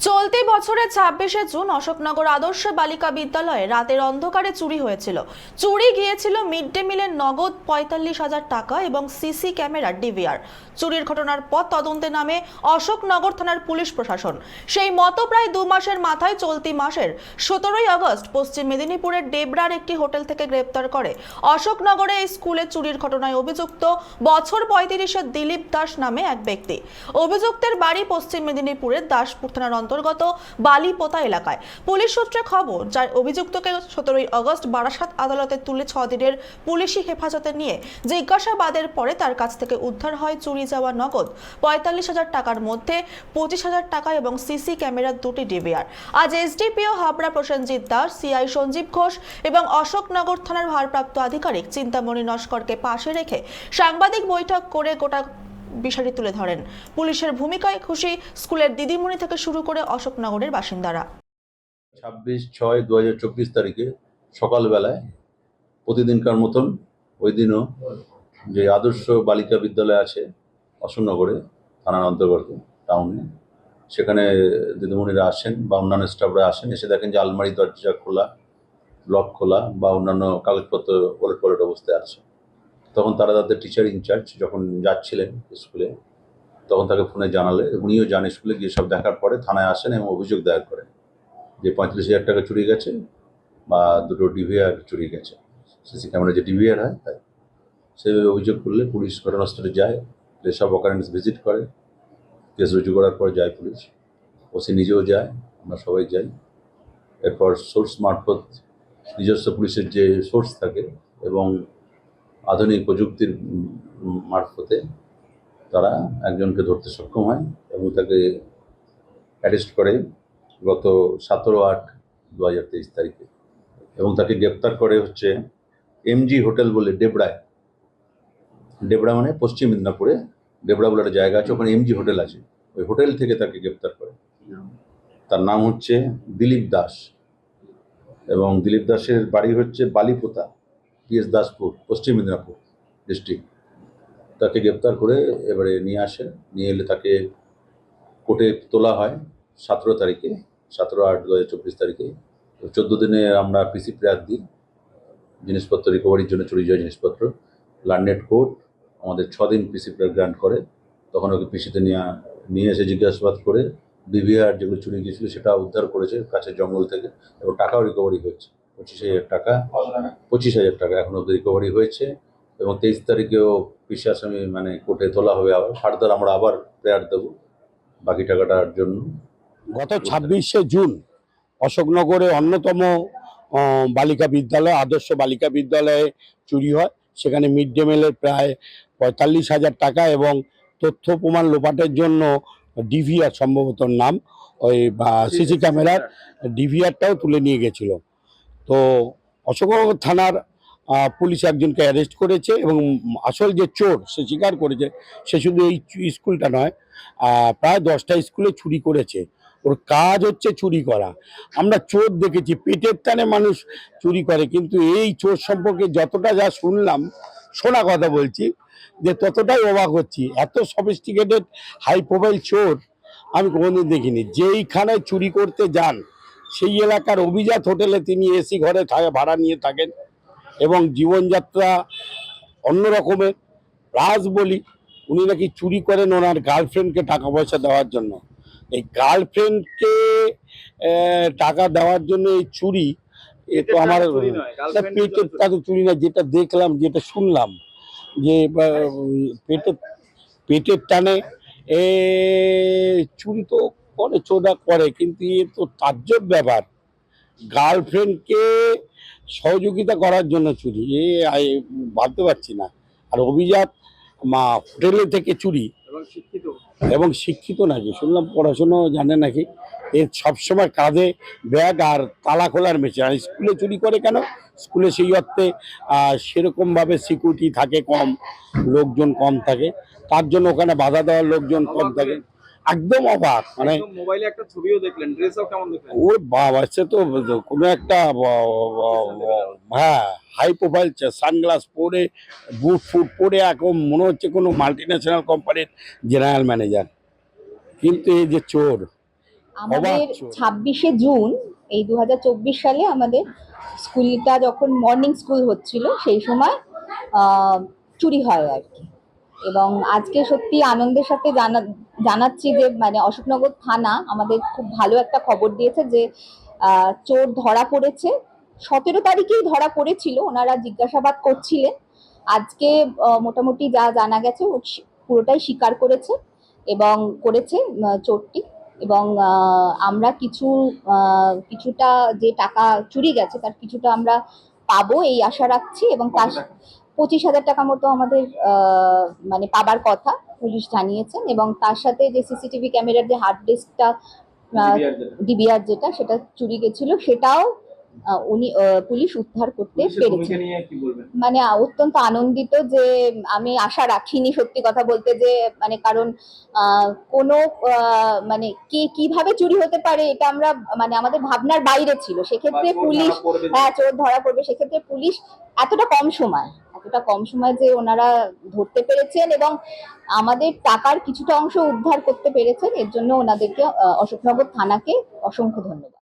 চলতি বছরের ছাব্বিশে জুন অশোকনগর আদর্শ বালিকা বিদ্যালয়ে রাতের অন্ধকারে চুরি হয়েছিল। চুরি গিয়েছিল মিড ডে মিলের নগদ পঁয়তাল্লিশ হাজার টাকা এবং সিসি ক্যামেরার ডিভিআর। চুরির ঘটনার পর তদন্তে নামে অশোকনগর থানার পুলিশ প্রশাসন। সেই মতো প্রায় দু মাসের মাথায় চলতি মাসের সতেরোই আগস্ট পশ্চিম মেদিনীপুরের ডেবরার একটি হোটেল থেকে গ্রেপ্তার করে অশোকনগরে এই স্কুলে চুরির ঘটনায় অভিযুক্ত বছর পঁয়ত্রিশের দিলীপ দাস নামে এক ব্যক্তি। অভিযুক্তের বাড়ি পশ্চিম মেদিনীপুরের দাসপুর থানার অন্তর্গত বালিপোতা এলাকায়। পুলিশ সূত্রে খবর, যার অভিযুক্তকে সতেরোই আগস্ট বারাসাত আদালতে তুলে ছ দিনের পুলিশি হেফাজতে নিয়ে জিজ্ঞাসাবাদের পরে তার কাছ থেকে উদ্ধার হয় চুরি যাওয়া নগদ পঁয়তাল্লিশ হাজার টাকার মধ্যে পঁচিশ হাজার টাকা এবং সিসি ক্যামেরার দুটি ডিভিআর। আজ এসডিপিও হাবড়া প্রসেনজিৎ দাস, সিআই সঞ্জীব ঘোষ এবং অশোকনগর থানার ভারপ্রাপ্ত আধিকারিক চিন্তামণি নস্করকে পাশে রেখে সাংবাদিক বৈঠক করে গোটা বিষয়টি তুলে ধরেন। পুলিশের ভূমিকায় খুশি স্কুলের দিদিমণি থেকে শুরু করে অশোকনগরের বাসিন্দারা। ছাব্বিশ ছয় দু হাজার চব্বিশ তারিখে সকালবেলায় প্রতিদিনকার মতন ওই দিনও যে আদর্শ বালিকা বিদ্যালয় আছে অশোকনগরে, থানার অন্তর্গত টাউনে সেখানে দিদিমণিরা আসেন বা অন্যান্য স্টাফরা আসেন, এসে দেখেন যে আলমারি দরজা খোলা লক খোলা বা অন্যান্য কাগজপত্র ওলট পলট অবস্থায় আছে। তখন তারা তাদের টিচার ইনচার্জ যখন যাচ্ছিলেন স্কুলে তখন তাকে ফোনে জানালে, উনিও যান স্কুলে গিয়ে সব দেখার পরে থানায় আসেন এবং অভিযোগ দায়ের করেন যে পঁয়ত্রিশ হাজার টাকা চুরি গেছে বা দুটো ডিভিআর চুরি গেছে। সিসি ক্যামেরা যে ডিভিআর হয়, তাই। সেভাবে অভিযোগ করলে পুলিশ ঘটনাস্থলে যায় সব অকারেন্স ভিজিট করে, কেস রুজু করার পর যায় পুলিশ। ওসি নিজেও যায়, আমরা সবাই যাই। এরপর সোর্স মারফত নিজস্ব পুলিশের যে সোর্স থাকে এবং আধুনিক প্রযুক্তির মারফতে তারা একজনকে ধরতে সক্ষম হয় এবং তাকে অ্যারেস্ট করে গত সতেরো আট দু হাজার তেইশ তারিখে। এবং তাকে গ্রেপ্তার করে হচ্ছে এমজি হোটেল বলে ডেবরায়। ডেবরা মানে পশ্চিম মেদিনীপুরে ডেবরা বলে একটা জায়গা আছে, ওখানে এমজি হোটেল আছে। ওই হোটেল থেকে তাকে গ্রেপ্তার করে। তার নাম হচ্ছে দিলীপ দাস এবং দিলীপ দাসের বাড়ি হচ্ছে বালিপোতা পিএস দাসপুর, পশ্চিম মেদিনীপুর ডিস্ট্রিক্ট তাকে গ্রেপ্তার করে এবারে নিয়ে আসে। নিয়ে এলে তাকে কোর্টে তোলা হয় সতেরো তারিখে, সতেরো আট দু হাজার চব্বিশ তারিখে। চোদ্দ দিনে আমরা পিসি প্রেয়ার দিই। জিনিসপত্র রিকভারির জন্য চুরি যাওয়া জিনিসপত্র। লার্নেট কোর্ট আমাদের ছ দিন পিসি প্রেয়ার গ্রান্ট করে, তখন ওকে পিসিতে নিয়ে নিয়ে এসে জিজ্ঞাসাবাদ করে বিভিআর যেগুলো চুরি গিয়েছিল সেটা উদ্ধার করেছে কাছের জঙ্গল থেকে এবং টাকাও রিকভারি হয়েছে। পঁচিশ হাজার টাকা, পঁচিশ হাজার টাকা এখন অব্দি রিকভারি হয়েছে এবং তেইশ তারিখেও পিসি আসামি মানে কোর্টে তোলা হবে আবার। ফার্দার আমরা আবার প্রেয়ার দেবো বাকি টাকাটার জন্য। গত ছাব্বিশে জুন অশোকনগরে অন্যতম বালিকা বিদ্যালয়, আদর্শ বালিকা বিদ্যালয়ে চুরি হয়। সেখানে মিড ডে মিলের প্রায় পঁয়তাল্লিশ হাজার টাকা এবং তথ্য প্রমাণ লোপাটের জন্য ডিভিআর সম্ভবত নাম ওই সিসি ক্যামেরার ডিভিআরটাও তুলে নিয়ে গেছিল। তো অশোকনগর থানার পুলিশ একজনকে অ্যারেস্ট করেছে এবং আসল যে চোর সে স্বীকার করেছে সে শুধু এই স্কুলটা নয় প্রায় দশটা স্কুলে চুরি করেছে। ওর কাজ হচ্ছে চুরি করা। আমরা চোর দেখেছি, পেটের টানে মানুষ চুরি করে, কিন্তু এই চোর সম্পর্কে যতটা যা শুনলাম শোনা কথা বলছি, যে ততটাই অবাক হচ্ছি। এত সফিস্টিকেটেড হাই প্রোফাইল চোর আমি কোনোদিন দেখিনি। যেইখানে চুরি করতে যান, সেই এলাকার অভিজাত হোটেলে তিনি এসি ঘরে ভাড়া নিয়ে থাকেন এবং জীবনযাত্রা অন্য রকমের। রাজ বলি, উনি নাকি চুরি করেন ওনার গার্লফ্রেন্ডকে টাকা পয়সা দেওয়ার জন্য। এই গার্লফ্রেন্ডকে টাকা দেওয়ার জন্য এই চুরি এ তো আমার পেটের। টাকা চুরি না যেটা দেখলাম যেটা শুনলাম যে পেটের পেটের টানে এ চুরি তো করে চোরা করে কিন্তু এ তো তাজ্জব ব্যাপার। গার্লফ্রেন্ডকে সহযোগিতা করার জন্য চুরি এ ভাবতে পারছি না। আর অভিজাত মা হোটেলে থেকে চুরি। এবং শিক্ষিত। এবং শিক্ষিত নাকি? শুনলাম পড়াশুনো জানে নাকি? এর সবসময় কাঁধে ব্যাগ আর তালা খোলার মেশিন। আর স্কুলে চুরি করে কেন? স্কুলে সেই অর্থে সেরকমভাবে সিকিউরিটি থাকে কম লোকজন কম থাকে। তার জন্য ওখানে বাধা দেওয়ার লোকজন কম থাকে। একদম অবাক মানে মোবাইলে একটা ছবিও দেখলেন ড্রেসও কেমন দেখলেন? ওর বাবা সে তো কোনো একটা হ্যাঁ হাই প্রোফাইল সানগ্লাস পরে বুট ফুট পরে এখন মনে হচ্ছে কোনো মাল্টি ন্যাশনাল কোম্পানির জেনারেল ম্যানেজার কিন্তু এই যে চোর আমাদের ছাব্বিশে জুন এই দু হাজার চব্বিশ সালে আমাদের স্কুলটা যখন মর্নিং স্কুল হচ্ছিল সেই সময় চুরি হয় আর কি। এবং আজকে সত্যি আনন্দের সাথে জানা জানাচ্ছি যে মানে অশোকনগর থানা আমাদের খুব ভালো একটা খবর দিয়েছে যে চোর ধরা পড়েছে। সতেরো তারিখেই ধরা পড়েছিল ওনারা জিজ্ঞাসাবাদ করছিলেন। আজকে মোটামুটি যা জানা গেছে ও পুরোটাই স্বীকার করেছে এবং করেছে চোরটি। এবং আমরা কিছু কিছুটা যে টাকা চুরি গেছে তার কিছুটা আমরা পাবো এই আশা রাখছি। এবং তার পঁচিশ হাজার টাকা মতো আমাদের মানে পাবার কথা পুলিশ জানিয়েছেন। এবং তার সাথে যে সিসিটিভি ক্যামেরার যে হার্ড ডিস্কটা। ডিবিআর যেটা সেটা চুরি গেছিল। সেটাও উনি পুলিশ উদ্ধার করতে পেরেছে। মানে অত্যন্ত আনন্দিত যে আমি আশা রাখিনি সত্যি কথা বলতে যে মানে কারণ কোনো মানে কে কীভাবে চুরি হতে পারে এটা আমরা মানে আমাদের ভাবনার বাইরে ছিল। সেক্ষেত্রে পুলিশ হ্যাঁ চোর ধরা পড়বে। সেক্ষেত্রে পুলিশ এতটা কম সময় এতটা কম সময় যে ওনারা ধরতে পেরেছেন এবং আমাদের টাকার কিছুটা অংশ উদ্ধার করতে পেরেছেন। এর জন্য ওনাদেরকে অশোকনগর থানাকে অসংখ্য ধন্যবাদ।